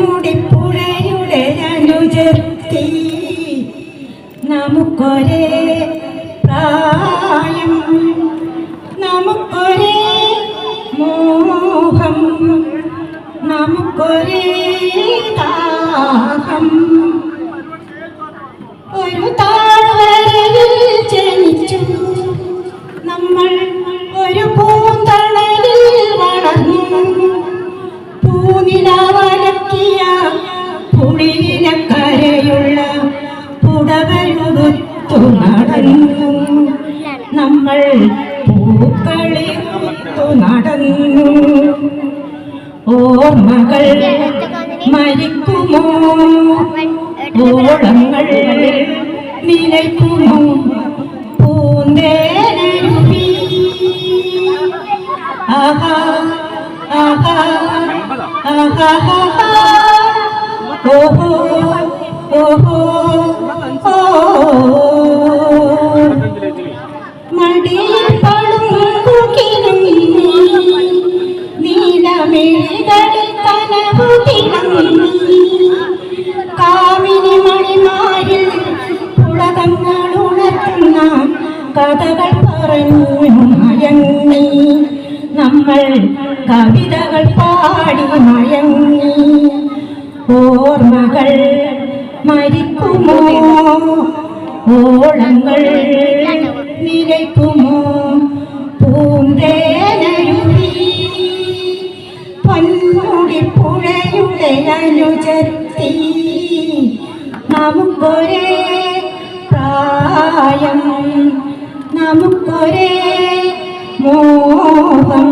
പൊന്മുടിപ്പുഴയുടെ അനുജത്തി. നമുക്കൊരേ പ്രായം നമുക്കൊരേ മോഹം നമുക്കൊരേ ദാഹം. പുടവയുടുത്തു നടന്നു നമ്മൾ പൂക്കളിത്തു നടന്നു ഓർമ്മകൾ മരിക്കുമോ ഓളങ്ങൾ നിലയ്ക്കുമോ പൂന്തേനരുവി ആഹാ ആഹാ ആഹാ ആഹാ ഓഹോ ഓഹോ കഥകൾ പറഞ്ഞു മയങ്ങി നമ്മൾ കവിതകൾ പാടി മയങ്ങി ഓർമ്മകൾ മരിക്കുമോ? ഓളങ്ങൾ അനുജത്തി നമുക്കൊരേ പ്രായം നമുക്കൊരേ മോഹം.